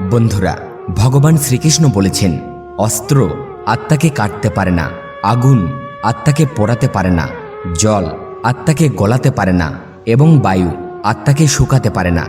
বন্ধুরা, ভগবান শ্রীকৃষ্ণ বলেছেন, অস্ত্র আত্মাকে কাটতে পারে না, আগুন আত্মাকে পোড়াতে পারে না, জল আত্মাকে গলাতে পারে না এবং বায়ু আত্মাকে শুকাতে পারে না।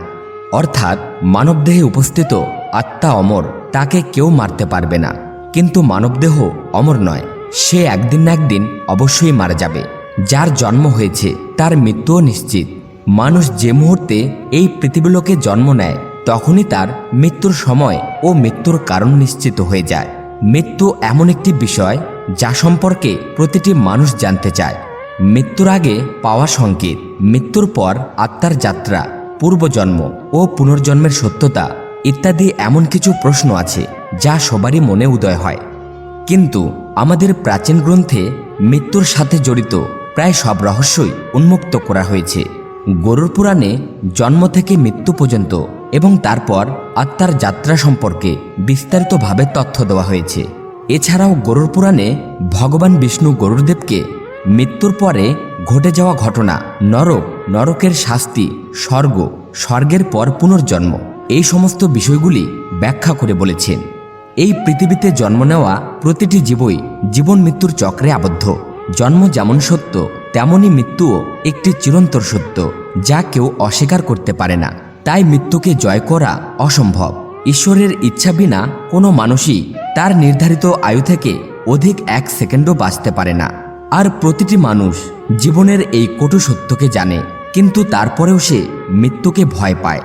অর্থাৎ মানবদেহে উপস্থিত আত্মা অমর, তাকে কেউ মারতে পারবে না। কিন্তু মানবদেহ অমর নয়, সে একদিন না একদিন অবশ্যই মারা যাবে। যার জন্ম হয়েছে, তার মৃত্যুও নিশ্চিত। মানুষ যে মুহূর্তে এই পৃথিবীলোকে জন্ম নেয় তখনই তার মৃত্যুর সময় ও মৃত্যুর কারণ নিশ্চিত হয়ে যায়। মৃত্যু এমন একটি বিষয় যা সম্পর্কে প্রতিটি মানুষ জানতে চায়। মৃত্যুর আগে পাওয়া সংকেত, মৃত্যুর পর আত্মার যাত্রা, পূর্বজন্ম ও পুনর্জন্মের সত্যতা ইত্যাদি এমন কিছু প্রশ্ন আছে যা সবারই মনে উদয় হয়। কিন্তু আমাদের প্রাচীন গ্রন্থে মৃত্যুর সাথে জড়িত প্রায় সব রহস্যই উন্মুক্ত করা হয়েছে। গরুর পুরাণে জন্ম থেকে মৃত্যু পর্যন্ত এবং তারপর আত্মার যাত্রা সম্পর্কে বিস্তারিতভাবে তথ্য দেওয়া হয়েছে। এছাড়াও গরুর পুরাণে ভগবান বিষ্ণু গরুরদেবকে মৃত্যুর পরে ঘটে যাওয়া ঘটনা, নরক, নরকের শাস্তি, স্বর্গ, স্বর্গের পর পুনর্জন্ম, এই সমস্ত বিষয়গুলি ব্যাখ্যা করে বলেছেন। এই পৃথিবীতে জন্ম নেওয়া প্রতিটি জীবই জীবন মৃত্যুর চক্রে আবদ্ধ। জন্ম যেমন সত্য তেমনই মৃত্যুও একটি চিরন্তর সত্য, যা কেউ অস্বীকার করতে পারে না। তাই মৃত্যুকে জয় করা অসম্ভব। ঈশ্বরের ইচ্ছা বিনা কোনো মানুষই তার নির্ধারিত আয়ু থেকে অধিক এক সেকেন্ডও বাঁচতে পারে না। আর প্রতিটি মানুষ জীবনের এই কটু সত্যকে জানে, কিন্তু তারপরেও সে মৃত্যুকে ভয় পায়।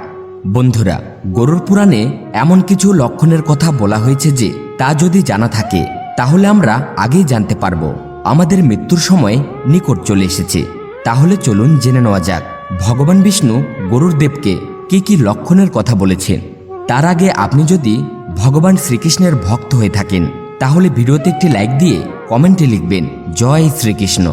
বন্ধুরা, গরুর পুরাণে এমন কিছু লক্ষণের কথা বলা হয়েছে যে, তা যদি জানা থাকে, তাহলে আমরা আগেই জানতে পারব। আমাদের মৃত্যুর সময় নিকট চলে এসেছে। তাহলে চলুন জেনে নেওয়া যাক। ভগবান বিষ্ণু গরুর দেবকে কি কি লক্ষণের কথা বলেছেন তার আগে আপনি যদি ভগবান শ্রীকৃষ্ণের ভক্ত হয়ে থাকেন, তাহলে ভিডিওতে একটি লাইক দিয়ে কমেন্টে লিখবেন, জয় শ্রীকৃষ্ণ।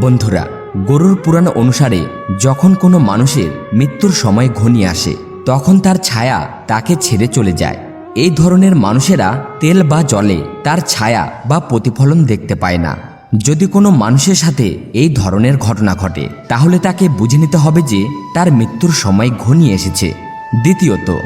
বন্ধুরা, গরুর পুরাণ অনুসারে যখন কোনো মানুষের মৃত্যুর সময় ঘনিয়ে আসে, তখন তার ছায়া তাকে ছেড়ে চলে যায়। এই ধরনের মানুষেরা তেল বা জলে তার ছায়া বা প্রতিফলন দেখতে পায় না। যদি কোনো মানুষের সাথে এই ধরনের ঘটনা ঘটে, তাহলে তাকে বুঝে নিতে হবে যে তার মৃত্যুর সময় ঘনিয়ে এসেছে। দ্বিতীয়ত,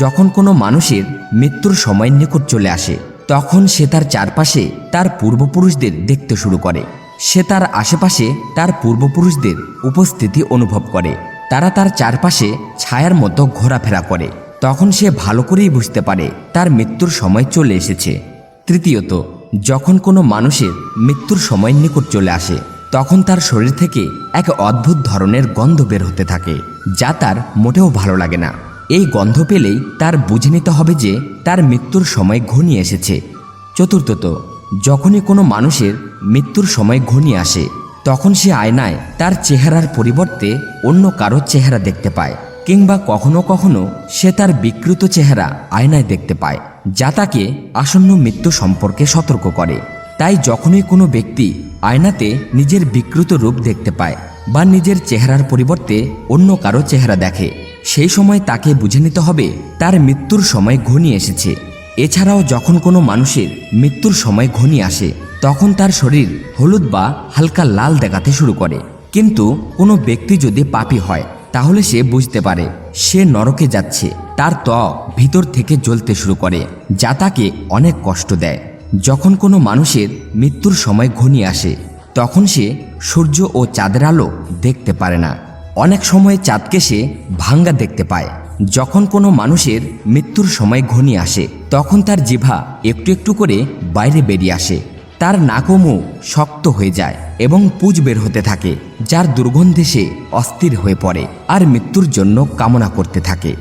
যখন কোনো মানুষের মৃত্যুর সময় নিকট চলে আসে, তখন সে তার চারপাশে তার পূর্বপুরুষদের দেখতে শুরু করে। সে তার আশেপাশে তার পূর্বপুরুষদের উপস্থিতি অনুভব করে। তারা তার চারপাশে ছায়ার মতো ঘোরাফেরা করে। তখন সে ভালো করেই বুঝতে পারে তার মৃত্যুর সময় চলে এসেছে। তৃতীয়ত যখন কোনো মানুষের মৃত্যুর সময় নিকট চলে আসে, তখন তার শরীর থেকে এক অদ্ভুত ধরনের গন্ধ বের হতে থাকে, যা তার মোটেও ভালো লাগে না। এই গন্ধ পেলেই তার বুঝে নিতে হবে যে তার মৃত্যুর সময় ঘনিয়ে এসেছে। চতুর্থত, যখনই কোনো মানুষের মৃত্যুর সময় ঘনিয়ে আসে, তখন সে আয়নায় তার চেহারার পরিবর্তে অন্য কারোর চেহারা দেখতে পায়, কিংবা কখনো কখনো সে তার বিকৃত চেহারা আয়নায় দেখতে পায়। যা তাকে আসন্ন মৃত্যু সম্পর্কে সতর্ক করে। তাই যখনই কোনো ব্যক্তি আয়নাতে নিজের বিকৃত রূপ দেখতে পায় বা নিজের চেহারার পরিবর্তে অন্য কারও চেহারা দেখে, সেই সময় তাকে বুঝে নিতে হবে তার মৃত্যুর সময় ঘনিয়ে এসেছে। এছাড়াও যখন কোনো মানুষের মৃত্যুর সময় ঘনিয়ে আসে, তখন তার শরীর হলুদ বা হালকা লাল দেখাতে শুরু করে। কিন্তু কোনো ব্যক্তি যদি পাপি হয়, তাহলে সে বুঝতে পারে সে নরকে যাচ্ছে। তার ত্বক ভিতর থেকে জ্বলতে শুরু করে, যা তাকে অনেক কষ্ট দেয়। যখন কোনো মানুষের মৃত্যুর সময় ঘনিয়ে আসে, তখন সে সূর্য ও চাঁদের আলো দেখতে পারে না। অনেক সময় চাঁদকে সে ভাঙ্গা দেখতে পায়। যখন কোনো মানুষের মৃত্যুর সময় ঘনিয়ে আসে, তখন তার জিভা একটু একটু করে বাইরে বেরিয়ে আসে। তার নাক ও মুখ শক্ত হয়ে যায় এবং পুজ বের হতে থাকে, যার দুর্গন্ধে সে অস্থির হয়ে পড়ে আর মৃত্যুর জন্য কামনা করতে থাকে।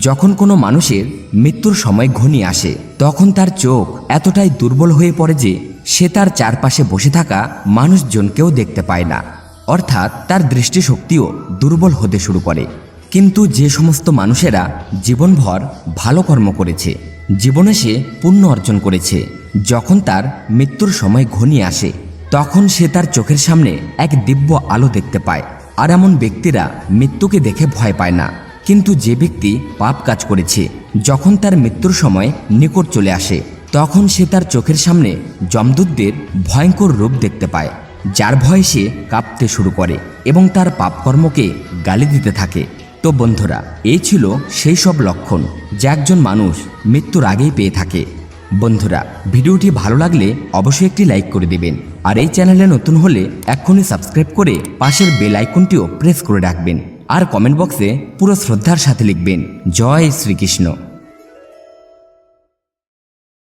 যখন কোনো মানুষের মৃত্যুর সময় ঘনিয়ে আসে, তখন তার চোখ এতটাই দুর্বল হয়ে পড়ে যে সে তার চারপাশে বসে থাকা মানুষজনকেও দেখতে পায় না। অর্থাৎ তার দৃষ্টিশক্তিও দুর্বল হতে শুরু করে। কিন্তু যে সমস্ত মানুষেরা জীবনভর ভালো কর্ম করেছে, জীবনে সে পুণ্য অর্জন করেছে যখন তার মৃত্যুর সময় ঘনিয়ে আসে, তখন সে তার চোখের সামনে এক দিব্য আলো দেখতে পায়। আর এমন ব্যক্তিরা মৃত্যুকে দেখে ভয় পায় না। কিন্তু যে ব্যক্তি পাপ কাজ করেছে, যখন তার মৃত্যুর সময় নিকট চলে আসে, তখন সে তার চোখের সামনে যমদূতদের ভয়ঙ্কর রূপ দেখতে পায়, যার ভয়ে সে কাঁপতে শুরু করে এবং তার পাপকর্মকে গালি দিতে থাকে। তো বন্ধুরা, এই ছিল সেই সব লক্ষণ যা একজন মানুষ মৃত্যুর আগেই পেয়ে থাকে। বন্ধুরা, ভিডিওটি ভালো লাগলে অবশ্যই একটি লাইক করে দেবেন। আর এই চ্যানেলে নতুন হলে এক্ষুনি সাবস্ক্রাইব করে পাশের বেল আইকনটিও প্রেস করে রাখবেন। আর কমেন্ট বক্সে পুরো শ্রদ্ধার সাথে লিখবেন, জয় শ্রীকৃষ্ণ।